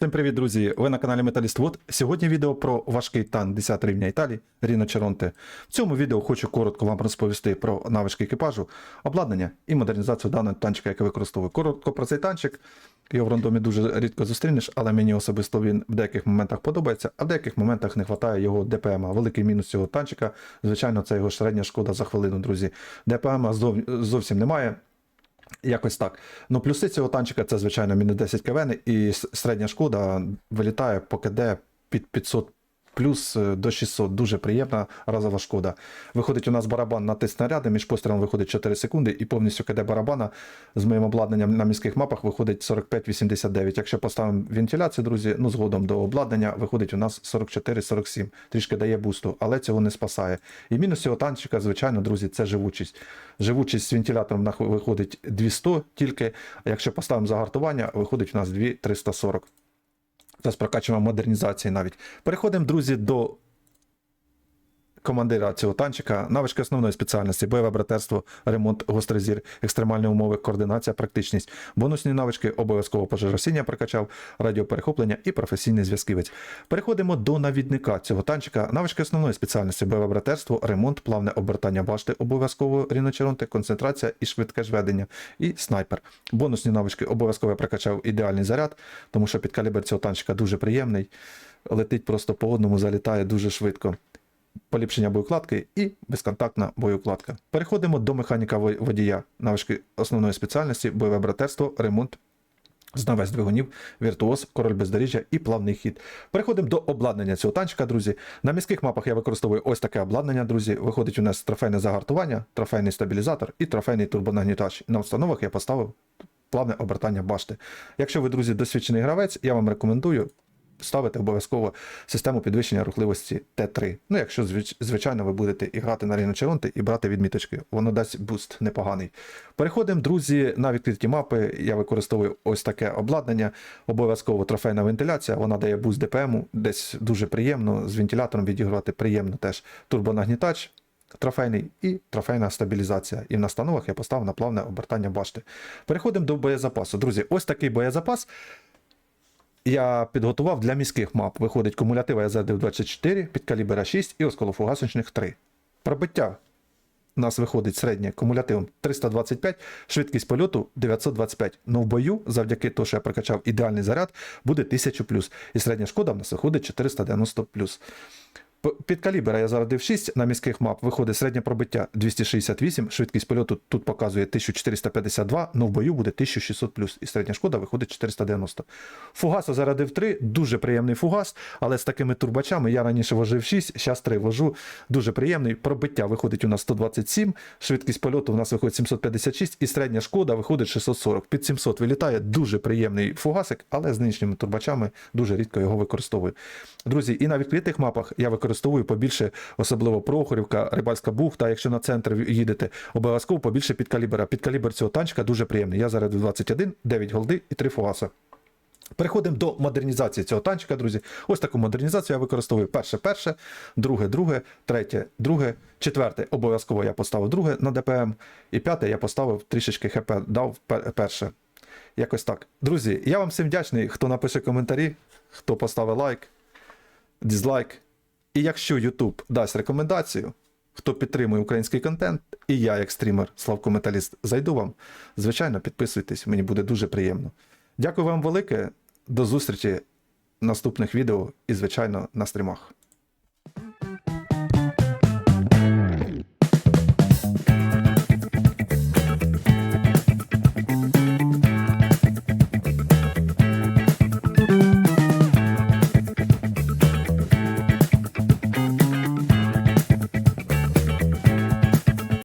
Всім привіт, друзі! Ви на каналі Металіст Вод. Сьогодні відео про важкий танк 10 рівня Італії Ріно Черонте. В цьому відео хочу коротко вам розповісти про навички екіпажу, обладнання і модернізацію даного танчика, який використовую. Коротко про цей танчик. Його в рандомі дуже рідко зустрінеш, але мені особисто він в деяких моментах подобається, а в деяких моментах не вистачає його ДПМ. Великий мінус цього танчика, звичайно, це його середня шкода за хвилину, друзі. ДПМ зов- зовсім немає. Якось так. Ну, плюси цього танчика це, звичайно, мінус 10 КВН, і середня шкода вилітає по КД під 500 плюс е, до 600. Дуже приємна разова шкода. Виходить у нас барабан на тиск снаряди, між пострілом виходить 4 секунди, і повністю КД барабана з моїм обладнанням на міських мапах виходить 45-89. Якщо поставимо вентиляцію, друзі, ну згодом до обладнання виходить у нас 44-47. Трішки дає бусту, але цього не спасає. І мінус цього танчика, звичайно, друзі, це живучість. Живучість з вентилятором виходить 200 тільки, а якщо поставимо загартування, виходить у нас 2340. Це з прокачуємо модернізації навіть. Переходимо, друзі, до командира цього танчика. Навички основної спеціальності: бойове братерство, ремонт, гострий зір, екстремальні умови, координація, практичність. Бонусні навички обов'язково пожежосіння прокачав, радіоперехоплення і професійний зв'язківець. Переходимо до навідника цього танчика. Навички основної спеціальності: бойове братерство, ремонт, плавне обертання башти, обов'язково ріночеронти, концентрація і швидке зведення, і снайпер. Бонусні навички обов'язково прокачав ідеальний заряд, тому що підкалібр цього танчика дуже приємний. Летить просто по одному, залітає дуже швидко поліпшення боєукладки і безконтактна боєукладка. Переходимо до механіка водія, навички основної спеціальності, бойове братерство, ремонт. Знавець двигунів, віртуоз, король бездоріжжя і плавний хід. Переходимо до обладнання цього танчика, друзі. На міських мапах я використовую ось таке обладнання, друзі. Виходить у нас трофейне загартування, трофейний стабілізатор і трофейний турбонагнітач. На установах я поставив плавне обертання башти. Якщо ви, друзі, досвідчений гравець, я вам рекомендую ставити обов'язково систему підвищення рухливості Т3. Ну, якщо, звичайно, ви будете і грати на Ріно Черонти і брати відміточки, воно дасть буст непоганий. Переходимо, друзі, на відкриті мапи. Я використовую ось таке обладнання. Обов'язково трофейна вентиляція, вона дає буст ДПМу, десь дуже приємно, з вентилятором відігрувати приємно теж. Турбонагнітач. Трофейний і трофейна стабілізація. І в настановах я поставив на плавне обертання башти. Переходимо до боєзапасу. Друзі, ось такий боєзапас я підготував для міських мап. Виходить кумулятива я зарядив 24, підкалібера 6 і осколофугасочних 3. Пробиття у нас виходить середнє кумулятивом 325, швидкість польоту 925. Ну в бою, завдяки тому, що я прокачав ідеальний заряд, буде 1000 І середня шкода в нас виходить 490 П- Під калібра я зарадив 6 на міських мап. Виходить середнє пробиття 268, швидкість польоту тут показує 1452, але в бою буде 1600 і середня шкода виходить 490. Фугаса зарадив 3, дуже приємний фугас, але з такими турбачами я раніше вожив 6, зараз 3 вожу. Дуже приємний. Пробиття виходить у нас 127, швидкість польоту у нас виходить 756 і середня шкода виходить 640. Під 700 вилітає дуже приємний фугасик, але з нинішніми турбачами дуже рідко його використовую. Друзі, і на відкритих мапах я використовую побільше, особливо Прохорівка, Рибальська бухта. Якщо на центр їдете, обов'язково побільше підкалібера. Підкалібр цього танчика дуже приємний. Я зарядив 21, 9 голди і 3 фугаса. Переходимо до модернізації цього танчика, друзі. Ось таку модернізацію я використовую перше, перше, друге, друге, третє, друге, четверте. Обов'язково я поставив друге на ДПМ. І п'яте я поставив трішечки ХП, дав перше. Якось так. Друзі, я вам всім вдячний, хто напише коментарі, хто поставить лайк, дізлайк. І якщо YouTube дасть рекомендацію, хто підтримує український контент, і я, як стрімер, Славко Металіст, зайду вам, звичайно, підписуйтесь, мені буде дуже приємно. Дякую вам велике. До зустрічі в наступних відео і, звичайно, на стрімах.